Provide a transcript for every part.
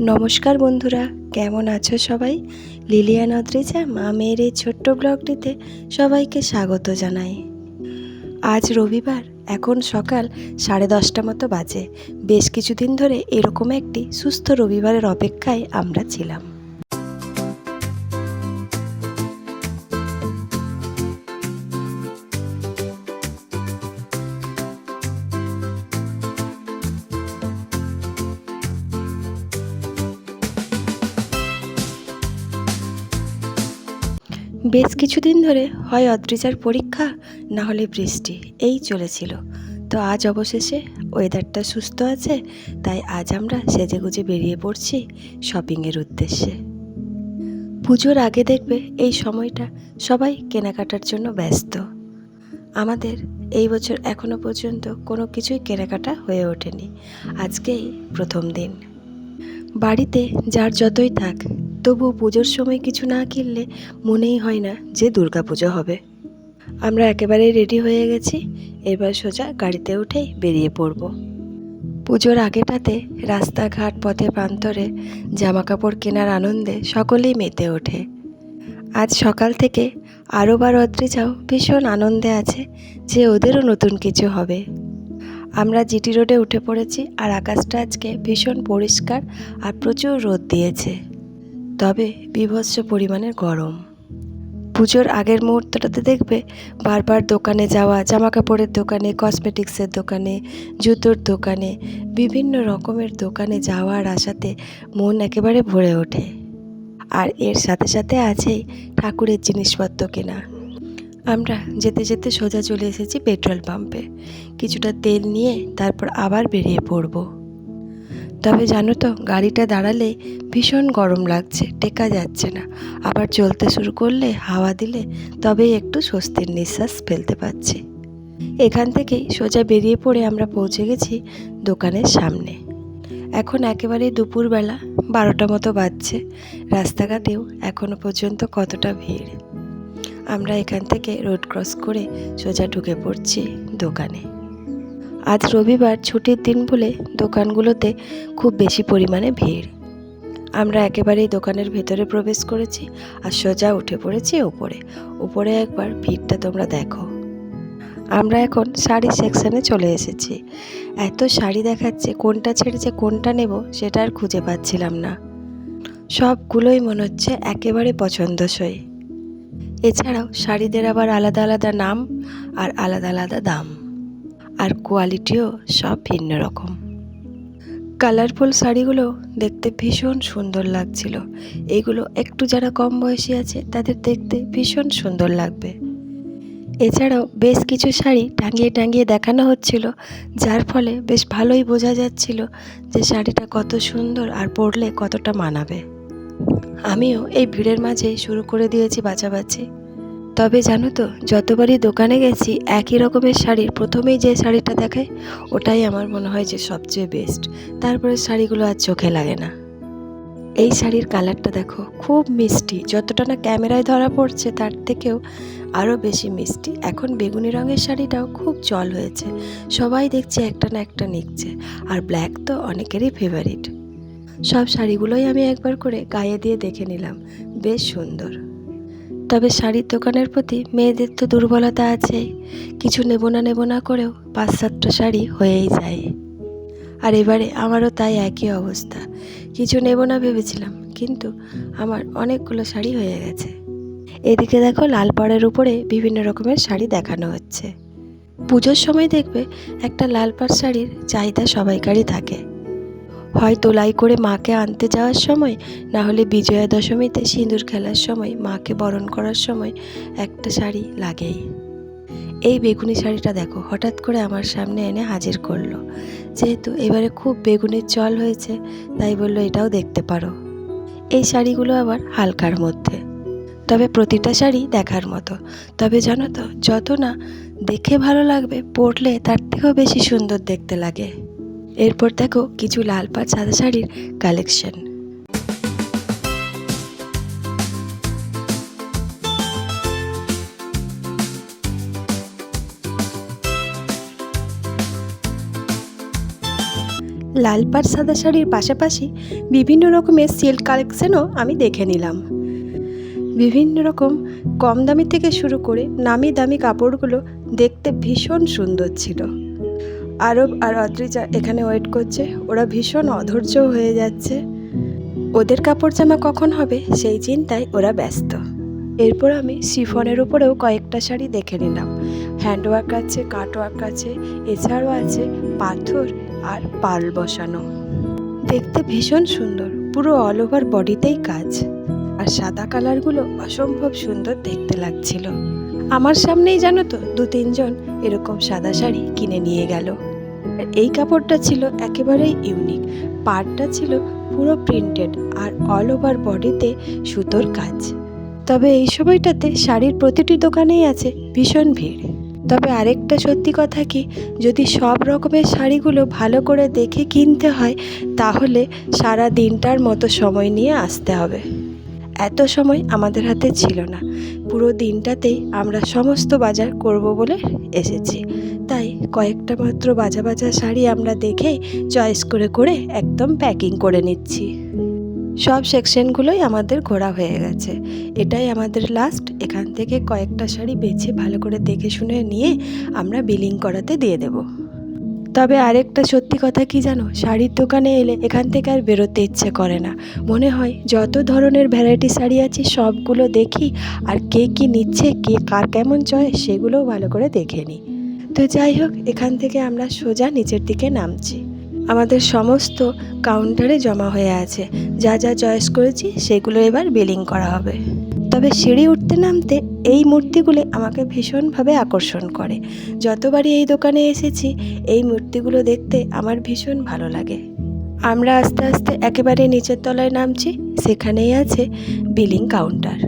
নমস্কার বন্ধুরা, কেমন আছো সবাই? লিলিয়ান অদ্রিজা মা মেয়ের এই ছোট্ট ব্লগটিতে সবাইকে স্বাগত জানাই। আজ রবিবার, এখন সকাল সাড়ে দশটা মতো বাজে। বেশ কিছুদিন ধরে এরকম একটি সুস্থ রবিবারের অপেক্ষায় আমরা ছিলাম। বেশ কিছুদিন ধরে হয় অদ্রিজার পরীক্ষা, না হলে বৃষ্টি, এই চলেছিল। তো আজ অবশেষে ওয়েদারটা সুস্থ আছে, তাই আজ আমরা সেজেগুজে বেরিয়ে পড়ছি শপিংয়ের উদ্দেশ্যে। পুজোর আগে দেখবে এই সময়টা সবাই কেনাকাটার জন্য ব্যস্ত। আমাদের এই বছর এখনও পর্যন্ত কোনো কিছুই কেনাকাটা হয়ে ওঠেনি। আজকেই প্রথম দিন। বাড়িতে যার যতই থাক তবু পুজোর সময় কিছু না কিনলে মনেই হয় না যে দুর্গা পুজো হবে। আমরা একেবারেই রেডি হয়ে গেছি, এবার সোজা গাড়িতে উঠেই বেরিয়ে পড়ব। পুজোর আগেটাতে রাস্তাঘাট, পথে প্রান্তরে জামা কাপড় কেনার আনন্দে সকলেই মেতে ওঠে। আজ সকাল থেকে আরও বার অদ্রিজাও ভীষণ আনন্দে আছে যে ওদেরও নতুন কিছু হবে। আমরা জিটি রোডে উঠে পড়েছি আর আকাশটা আজকে ভীষণ পরিষ্কার আর প্রচুর রোদ দিয়েছে। তবে বিভৎস পরিমাণের গরম। পুজোর আগের মুহূর্তটাতে দেখবে বারবার দোকানে যাওয়া জামা কাপড়ের দোকানে, কসমেটিক্সের দোকানে, জুতোর দোকানে, বিভিন্ন রকমের দোকানে যাওয়ার আশাতে মন একেবারে ভরে ওঠে। আর এর সাথে সাথে আছেই ঠাকুরের জিনিসপত্র কেনা। আমরা যেতে যেতে সোজা চলে এসেছি পেট্রোল পাম্পে। কিছুটা তেল নিয়ে তারপর আবার বেরিয়ে পড়ব। তবে জানো তো, গাড়িটা দাঁড়ালে ভীষণ গরম লাগছে, টেকা যাচ্ছে না। আবার চলতে শুরু করলে, হাওয়া দিলে তবেই একটু স্বস্তির নিঃশ্বাস ফেলতে পারছি। এখান থেকেই সোজা বেরিয়ে পড়ে আমরা পৌঁছে গেছি দোকানের সামনে। এখন একেবারেই দুপুরবেলা, বারোটা মতো বাজছে। রাস্তাঘাটেও এখনও পর্যন্ত কতটা ভিড়। আমরা এখান থেকে রোড ক্রস করে সোজা ঢুকে পড়ছি দোকানে। আজ রবিবার ছুটির দিন বলে দোকানগুলোতে খুব বেশি পরিমাণে ভিড়। আমরা একেবারেই দোকানের ভেতরে প্রবেশ করেছি আর সোজা উঠে পড়েছি ওপরে। উপরে একবার ভিড়টা তোমরা দেখো। আমরা এখন শাড়ি সেকশানে চলে এসেছি। এত শাড়ি দেখাচ্ছে, কোনটা ছেড়ে যে কোনটা নেব সেটা আর খুঁজে পাচ্ছিলাম না। সবগুলোই মনে হচ্ছে একেবারে পছন্দসই। এছাড়াও শাড়িদের আবার আলাদা আলাদা নাম আর আলাদা আলাদা দাম। আর কোয়ালিটিও সব ভিন্ন রকম। কালারফুল শাড়িগুলো দেখতে ভীষণ সুন্দর লাগছিল। এগুলো একটু যারা কম বয়সী আছে, তাদের দেখতে ভীষণ সুন্দর লাগবে। এছাড়াও বেশ কিছু শাড়ি টাঙিয়ে টাঙিয়ে দেখানো হচ্ছিল, যার ফলে বেশ ভালোই বোঝা যাচ্ছিল যে শাড়িটা কত সুন্দর আর পরলে কতটা মানাবে। আমিও এই ভিড়ের মাঝে শুরু করে দিয়েছি বাছাবাছি। তবে জানো তো, যতবারই দোকানে গেছি, একই রকমের শাড়ির, প্রথমেই যে শাড়িটা দেখায় ওটাই আমার মনে হয় যে সবচেয়ে বেস্ট তারপরে শাড়িগুলো আর চোখে লাগে না। এই শাড়ির কালারটা দেখো, খুব মিষ্টি। যতটা না ক্যামেরায় ধরা পড়ছে, তার থেকেও আরও বেশি মিষ্টি। এখন বেগুনি রঙের শাড়িটাও খুব চল হয়েছে। সবাই দেখছে একটা না একটা নিচ্ছে। আর ব্ল্যাক তো অনেকেরই ফেভারিট সব শাড়িগুলোই আমি একবার করে গায়ে দিয়ে দেখে নিলাম। বেশ সুন্দর। তবে শাড়ির দোকানের প্রতি মেয়েদের তো দুর্বলতা আছেই। কিছু নেব না নেব না করেও পাঁচ সাতটা শাড়ি হয়েই যায়। আর এবারে আমারও তাই একই অবস্থা। কিছু নেব না ভেবেছিলাম, কিন্তু আমার অনেকগুলো শাড়ি হয়ে গেছে। এদিকে দেখো লাল পাড়ের উপরে বিভিন্ন রকমের শাড়ি দেখানো হচ্ছে। পুজোর সময় দেখবে একটা লাল পাড় শাড়ির চাহিদা সবাইকারই থাকে। হয় তোলাই করে মাকে আনতে যাওয়ার সময়, না হলে বিজয়া দশমীতে সিঁদুর খেলার সময়, মাকে বরণ করার সময় একটা শাড়ি লাগেই। এই বেগুনি শাড়িটা দেখো, হঠাৎ করে আমার সামনে এনে হাজির করল। যেহেতু এবারে খুব বেগুনির চল হয়েছে, তাই বলল এটাও দেখতে পারো। এই শাড়িগুলো আবার হালকার মধ্যে। তবে প্রতিটা শাড়ি দেখার মতো। তবে জানো তো, যত না দেখে ভালো লাগবে, পরলে তার থেকেও বেশি সুন্দর দেখতে লাগে। এরপর দেখো কিছু লাল পাড় সাদা শাড়ির কালেকশন লাল পাড় সাদা শাড়ির পাশাপাশি বিভিন্ন রকমের সিল্ক কালেকশনও আমি দেখে নিলাম। বিভিন্ন রকম কম দামি থেকে শুরু করে নামি দামি কাপড়গুলো দেখতে ভীষণ সুন্দর ছিল। আরব আর অদ্রিজা এখানে ওয়েট করছে। ওরা ভীষণ অধৈর্য হয়ে যাচ্ছে। ওদের কাপড় জামা কখন হবে? সেই চিন্তায় ওরা ব্যস্ত। এরপর আমি শিফনের উপরেও কয়েকটা শাড়ি দেখে নিলাম। হ্যান্ডওয়ার্ক আছে, কাটওয়ার্ক আছে, এছাড়াও আছে পাথর আর পাল বসানো। দেখতে ভীষণ সুন্দর, পুরো অল ওভার বডিতেই কাজ। আর সাদা কালারগুলো অসম্ভব সুন্দর দেখতে লাগছিল। আমার সামনেই জানো তো দু তিনজন এরকম সাদা শাড়ি কিনে নিয়ে গেল। আর এই কাপড়টা ছিল একেবারেই ইউনিক পাড়টা ছিল পুরো প্রিন্টেড আর অল ওভার বডিতে সুতোর কাজ। তবে এই সময়টাতে শাড়ির প্রতিটি দোকানেই আছে ভীষণ ভিড়। তবে আরেকটা সত্যি কথা কি, যদি সব রকমের শাড়িগুলো ভালো করে দেখে কিনতে হয়, তাহলে সারা দিনটার মতো সময় নিয়ে আসতে হবে। এত সময় আমাদের হাতে ছিল না। পুরো দিনটাতেই আমরা সমস্ত বাজার করব বলে এসেছি। তাই কয়েকটা মাত্র বাজা বাজা শাড়ি আমরা দেখে চয়েস করে করে একদম প্যাকিং করে নিচ্ছি। সব সেকশনগুলোই আমাদের ঘোরা হয়ে গেছে। এটাই আমাদের লাস্ট এখান থেকে কয়েকটা শাড়ি বেছে ভালো করে দেখে শুনে নিয়ে আমরা বিলিং করাতে দিয়ে দেব। তবে আরেকটা সত্যি কথা কি জানো? শাড়ির দোকানে এলে এখান থেকে আর বেরোতে ইচ্ছে করে না। মনে হয় যত ধরনের ভ্যারাইটি শাড়ি আছে, সবগুলো দেখি আর কে কি নিচ্ছে, কে কার কেমন চয়, সেগুলোও ভালো করে দেখে নিই। তো যাই হোক, এখান থেকে আমরা সোজা নিচের দিকে নামছি। আমাদের সমস্ত কাউন্টারে জমা হয়ে আছে। যা যা চয়েস করেছি, সেগুলো এবার বিলিং করা হবে। তবে সিঁড়ি উঠতে নামতে এই মূর্তিগুলি আমাকে ভীষণভাবে আকর্ষণ করে। যতবারই এই দোকানে এসেছি, এই মূর্তিগুলো দেখতে আমার ভীষণ ভালো লাগে। আমরা আস্তে আস্তে একেবারে নিচের তলায় নামছি, সেখানেই আছে বিলিং কাউন্টার।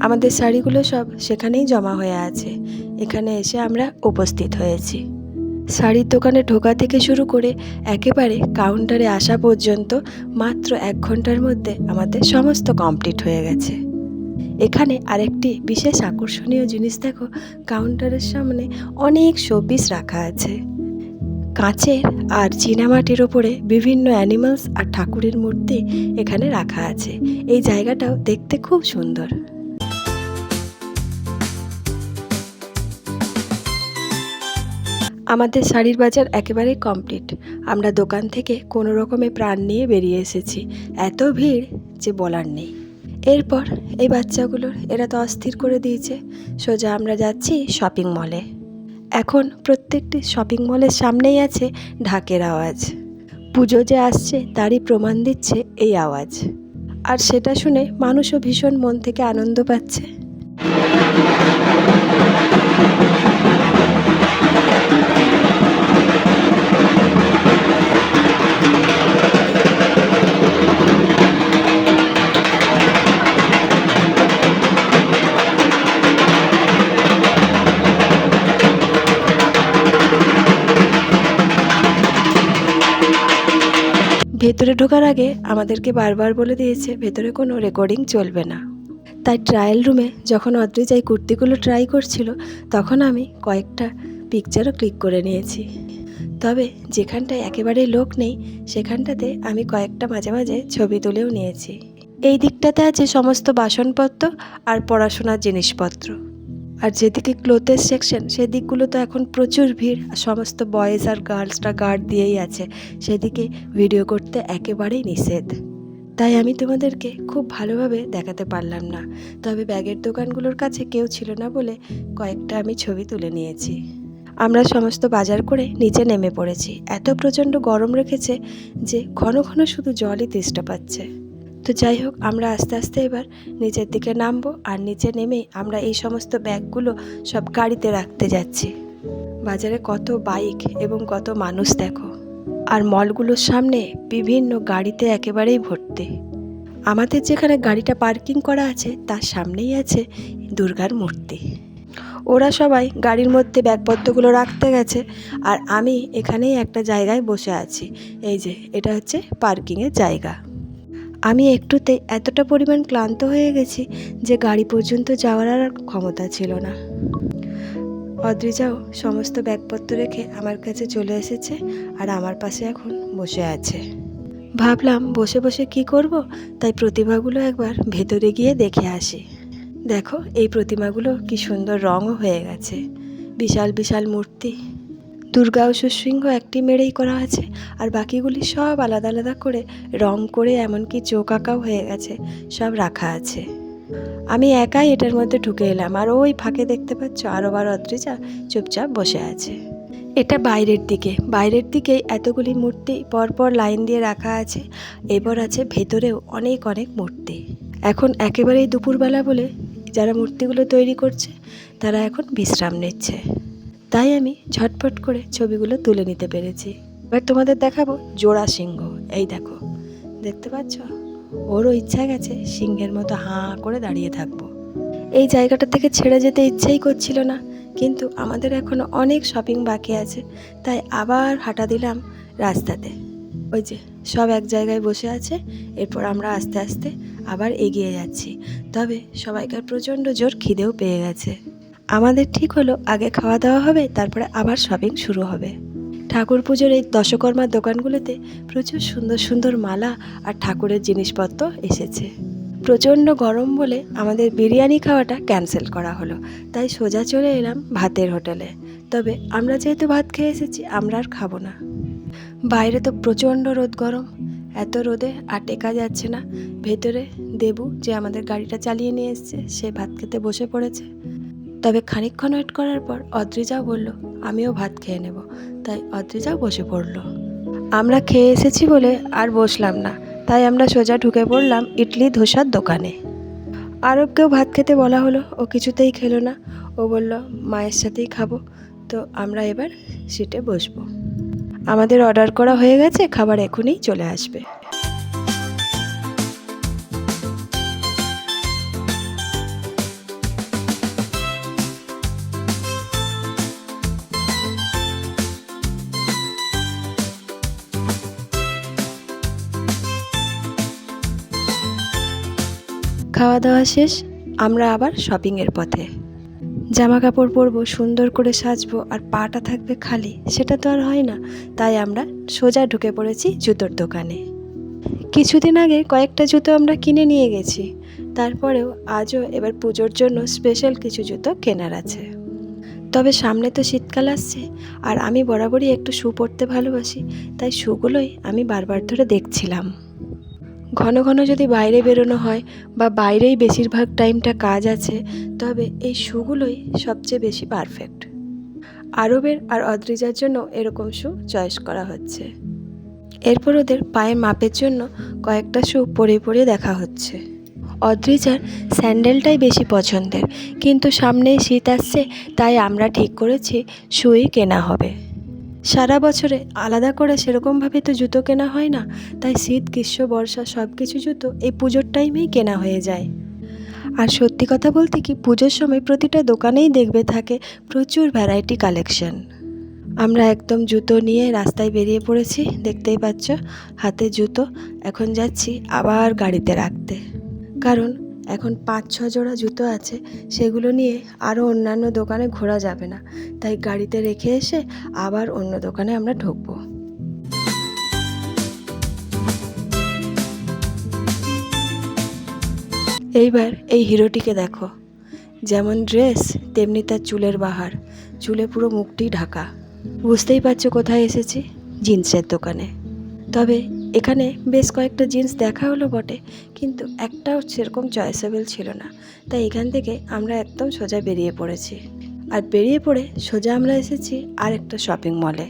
আমাদের শাড়িগুলো সব সেখানেই জমা হয়ে আছে। এখানে এসে আমরা উপস্থিত হয়েছি। শাড়ির দোকানে ঢোকা থেকে শুরু করে একেবারে কাউন্টারে আসা পর্যন্ত মাত্র এক ঘণ্টার মধ্যে আমাদের সমস্ত কমপ্লিট হয়ে গেছে। এখানে আরেকটি বিশেষ আকর্ষণীয় জিনিস দেখো কাউন্টারের সামনে অনেক শোপিস রাখা আছে। কাঁচের আর চীনামাটির ওপরে বিভিন্ন অ্যানিমালস আর ঠাকুরের মূর্তি এখানে রাখা আছে। এই জায়গাটাও দেখতে খুব সুন্দর। আমাদের শাড়ির বাজার একেবারে কমপ্লিট আমরা দোকান থেকে কোনো রকমে প্রাণ নিয়ে বেরিয়ে এসেছি। এত ভিড় যে বলার নেই। এরপর এই বাচ্চাগুলোর, এরা তো অস্থির করে দিয়েছে। সোজা আমরা যাচ্ছি শপিং মলে এখন প্রত্যেকটি শপিং মলের সামনেই আছে ঢাকের আওয়াজ। পুজো যে আসছে, তারই প্রমাণ দিচ্ছে এই আওয়াজ। আর সেটা শুনে মানুষও ভীষণ মন থেকে আনন্দ পাচ্ছে। ভেতরে ঢোকার আগে আমাদেরকে বারবার বলে দিয়েছে, ভেতরে কোনো রেকর্ডিং চলবে না। তাই ট্রায়াল রুমে যখন অদ্রিজা এই কুর্তিগুলো ট্রাই করছিল, তখন আমি কয়েকটা পিকচারও ক্লিক করে নিয়েছি। তবে যেখানটায় একেবারেই লোক নেই, সেখানটাতে আমি কয়েকটা মাঝে মাঝে ছবি তুলেও নিয়েছি। এই দিকটাতে আছে সমস্ত বাসনপত্র আর পড়াশোনার জিনিসপত্র। আর যেদিকে ক্লোথের সেকশন সেদিকগুলো তো এখন প্রচুর ভিড়। আর সমস্ত বয়েজ আর গার্লসরা গার্ড দিয়েই আছে। সেদিকে ভিডিও করতে একেবারেই নিষেধ। তাই আমি তোমাদেরকে খুব ভালোভাবে দেখাতে পারলাম না। তবে ব্যাগের দোকানগুলোর কাছে কেউ ছিল না বলে কয়েকটা আমি ছবি তুলে নিয়েছি। আমরা সমস্ত বাজার করে নিচে নেমে পড়েছি। এত প্রচণ্ড গরম রেখেছে যে ঘন ঘন শুধু জলই তেষ্টা পাচ্ছে। তো যাই হোক, আমরা আস্তে আস্তে এবার নিচের দিকে নামবো আর নিচে নেমে আমরা এই সমস্ত ব্যাগগুলো সব গাড়িতে রাখতে যাচ্ছি। বাজারে কত বাইক এবং কত মানুষ দেখো। আর মলগুলোর সামনে বিভিন্ন গাড়িতে একেবারেই ভর্তি। আমাদের যেখানে গাড়িটা পার্কিং করা আছে, তার সামনেই আছে দুর্গার মূর্তি। ওরা সবাই গাড়ির মধ্যে ব্যাগপত্রগুলো রাখতে গেছে আর আমি এখানেই একটা জায়গায় বসে আছি। এই যে, এটা হচ্ছে পার্কিংয়ের জায়গা। আমি একটুতে এতটা পরিমাণ ক্লান্ত হয়ে গেছি যে গাড়ি পর্যন্ত যাওয়ার আর ক্ষমতা ছিল না। অদ্রিজাও সমস্ত ব্যাগপত্র রেখে আমার কাছে চলে এসেছে আর আমার পাশে এখন বসে আছে। ভাবলাম, বসে বসে কি করব? তাই প্রতিমাগুলো একবার ভেতরে গিয়ে দেখে আসি। দেখো, এই প্রতিমাগুলো কি সুন্দর রঙও হয়ে গেছে। বিশাল বিশাল মূর্তি। দুর্গা ও সুসিংহ একটি মেরেই করা আছে আর বাকিগুলি সব আলাদা আলাদা করে রং করে এমনকি চোখ আঁকাও হয়ে গেছে, সব রাখা আছে। আমি একাই এটার মধ্যে ঢুকে এলাম, আর ওই ফাঁকে দেখতে পাচ্ছ আরও বার অদ্রিজা চুপচাপ বসে আছে। এটা বাইরের দিকে, বাইরের দিকেই এতগুলি মূর্তি পরপর লাইন দিয়ে রাখা আছে এবার আছে ভেতরেও অনেক অনেক মূর্তি। এখন একেবারেই দুপুরবেলা বলে যারা মূর্তিগুলো তৈরি করছে, তারা এখন বিশ্রাম নিচ্ছে। তাই আমি ঝটপট করে ছবিগুলো তুলে নিতে পেরেছি। এবার তোমাদের দেখাবো জোড়া সিংহ। এই দেখো, দেখতে পাচ্ছ? ওরও ইচ্ছা গেছে সিংহের মতো হাঁ করে দাঁড়িয়ে থাকব। এই জায়গাটা থেকে ছেড়ে যেতে ইচ্ছেই করছিল না, কিন্তু আমাদের এখনও অনেক শপিং বাকি আছে, তাই আবার হাঁটা দিলাম রাস্তাতে। ওই যে, সব এক জায়গায় বসে আছে, এরপর আমরা আস্তে আস্তে আবার এগিয়ে যাচ্ছি। তবে সবাইকার প্রচণ্ড জোর খিদেও পেয়ে গেছে। আমাদের ঠিক হলো, আগে খাওয়া দাওয়া হবে, তারপরে আবার শপিং শুরু হবে। ঠাকুর পুজোর এই দশকর্মার দোকানগুলোতে প্রচুর সুন্দর সুন্দর মালা আর ঠাকুরের জিনিসপত্র এসেছে। প্রচণ্ড গরম বলে আমাদের বিরিয়ানি খাওয়াটা ক্যান্সেল করা হলো। তাই সোজা চলে এলাম ভাতের হোটেলে। তবে আমরা যেহেতু ভাত খেয়ে এসেছি, আমরা আর খাব না। বাইরে তো প্রচণ্ড রোদ গরম। এত রোদে আর টেকা যাচ্ছে না। ভেতরে দেবু যে আমাদের গাড়িটা চালিয়ে নিয়ে এসছে, সে ভাত খেতে বসে পড়েছে। তবে খানিকক্ষণ ওয়েট করার পর অদ্রিজাও বলল, আমিও ভাত খেয়ে নেব। তাই অদ্রিজাও বসে পড়ল। আমরা খেয়ে এসেছি বলে আর বসলাম না। তাই আমরা সোজা ঢুকে পড়লাম ইডলি ধোসার দোকানে। আরবকেও ভাত খেতে বলা হলো, ও কিছুতেই খেলো না। ও বলল, মায়ের সাথেই খাব, তো আমরা এবার সিটে বসবো। আমাদের অর্ডার করা হয়ে গেছে, খাবার এখনই চলে আসবে। খাওয়া দাওয়া শেষ, আমরা আবার শপিংয়ের পথে। জামা কাপড় পরবো, সুন্দর করে সাজবো, আর পাটা থাকবে খালি, সেটা তো আর হয় না। তাই আমরা সোজা ঢুকে পড়েছি জুতোর দোকানে। কিছুদিন আগে কয়েকটা জুতো আমরা কিনে নিয়ে গেছি। তারপরেও আজও এবার পুজোর জন্য স্পেশাল কিছু জুতো কেনার আছে। তবে সামনে তো শীতকাল আসছে, আর আমি বরাবরই একটু শু পরতে ভালোবাসি, তাই শুগুলোই আমি বারবার ধরে দেখছিলাম। ঘন ঘন যদি বাইরে বেরোনো হয় বা বাইরেই বেশিরভাগ টাইমটা কাজ আছে, তবে এই শুগুলোই সবচেয়ে বেশি পারফেক্ট আরবের আর অদ্রিজার জন্য এরকম শু চয়েস করা হচ্ছে। এরপর ওদের পায়ের মাপের জন্য কয়েকটা শু পরে পরে দেখা হচ্ছে। অদ্রিজার স্যান্ডেলটাই বেশি পছন্দের, কিন্তু সামনেই শীত আসছে, তাই আমরা ঠিক করেছি, শুই কেনা হবে। সারা বছরে আলাদা করে সেরকমভাবে তো জুতো কেনা হয় না, তাই শীত, গ্রীষ্ম, বর্ষা সব কিছু জুতো এই পুজোর টাইমেই কেনা হয়ে যায়। আর সত্যি কথা বলতে কি, পুজোর সময় প্রতিটা দোকানেই দেখবে থাকে প্রচুর ভ্যারাইটি কালেকশন আমরা একদম জুতো নিয়ে রাস্তায় বেরিয়ে পড়েছি, দেখতেই পাচ্ছ, হাতে জুতো, এখন যাচ্ছি আবার গাড়িতে রাখতে। কারণ এখন পাঁচ ছ জোড়া জুতো আছে, সেগুলো নিয়ে আরও অন্যান্য দোকানে ঘোরা যাবে না। তাই গাড়িতে রেখে এসে আবার অন্য দোকানে আমরা ঢুকবো। এইবার এই হিরোটিকে দেখো। যেমন ড্রেস, তেমনি তার চুলের বাহার। চুলে পুরো মুখটি ঢাকা। বুঝতেই পারছ কোথায় এসেছি? জিন্সের দোকানে। তবে এখানে বেশ কয়েকটা জিন্স দেখা হলো বটে, কিন্তু একটাও সেরকম চয়েসেবল ছিল না। তাই এখান থেকে আমরা একদম সোজা বেরিয়ে পড়েছি। আর বেরিয়ে পড়ে সোজা আমরা এসেছি আর একটা শপিং মলে।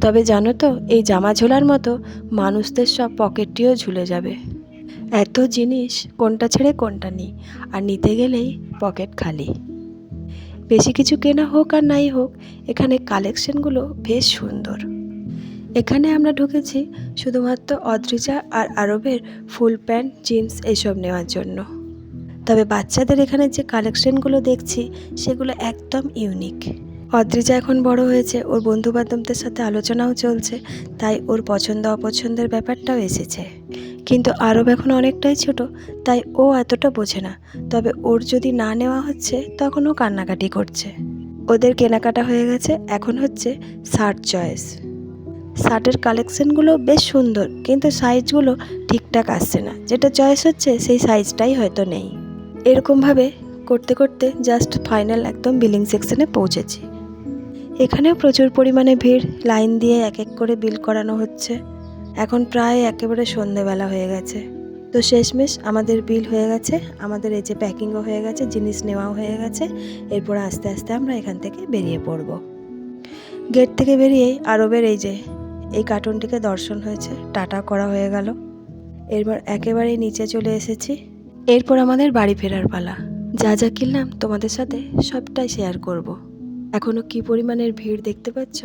তবে জানো তো, এই জামা ঝোলার মতো মানুষদের সব পকেটটিও ঝুলে যাবে। এত জিনিস কোনটা ছেড়ে কোনটা নিই আর নিতে গেলেই পকেট খালি। বেশি কিছু কেনা হোক আর নাই হোক, এখানে কালেকশনগুলো বেশ সুন্দর। এখানে আমরা ঢুকেছি শুধুমাত্র অদ্রিজা আর আরবের ফুল প্যান্ট, জিন্স এইসব নেওয়ার জন্য। তবে বাচ্চাদের এখানে যে কালেকশনগুলো দেখছি, সেগুলো একদম ইউনিক। অদ্রিজা এখন বড় হয়েছে, ওর বন্ধু বান্ধবদের সাথে আলোচনাও চলছে, তাই ওর পছন্দ অপছন্দের ব্যাপারটাও এসেছে। কিন্তু আরব এখন অনেকটাই ছোট, তাই ও এতটা বোঝে না। তবে ওর যদি না নেওয়া হচ্ছে, তখন ও কান্নাকাটি করছে। ওদের কেনাকাটা হয়ে গেছে, এখন হচ্ছে শার্ট চয়েস। শার্টের কালেকশানগুলো বেশ সুন্দর, কিন্তু সাইজগুলো ঠিকঠাক আসছে না। যেটা চয়েস হচ্ছে, সেই সাইজটাই হয়তো নেই। এরকমভাবে করতে করতে জাস্ট ফাইনাল একদম বিলিং সেকশনে পৌঁছেছি। এখানেও প্রচুর পরিমাণে ভিড় লাইন দিয়ে এক এক করে বিল করানো হচ্ছে। এখন প্রায় একেবারে সন্ধেবেলা হয়ে গেছে। তো শেষমেশ আমাদের বিল হয়ে গেছে, আমাদের এই যে প্যাকিংও হয়ে গেছে, জিনিস নেওয়াও হয়ে গেছে। এরপর আস্তে আস্তে আমরা এখান থেকে বেরিয়ে পড়ব। গেট থেকে বেরিয়েই আরবের এই যে এই কার্টুনটিকে দর্শন হয়েছে। টাটা করা হয়ে গেল। এরপর একেবারেই নিচে চলে এসেছি। এরপর আমাদের বাড়ি ফেরার পালা। যা যা কিনলাম তোমাদের সাথে সবটাই শেয়ার করব। এখনও কি পরিমাণের ভিড় দেখতে পাচ্ছ?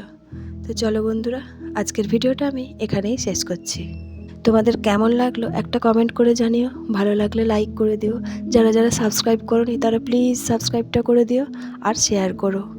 তো চলো বন্ধুরা, আজকের ভিডিওটা আমি এখানেই শেষ করছি। তোমাদের কেমন লাগল একটা কমেন্ট করে জানিও। ভালো লাগলে লাইক করে দিও। যারা যারা সাবস্ক্রাইব করোনি তারা প্লিজ সাবস্ক্রাইবটা করে দিও আর শেয়ার করো।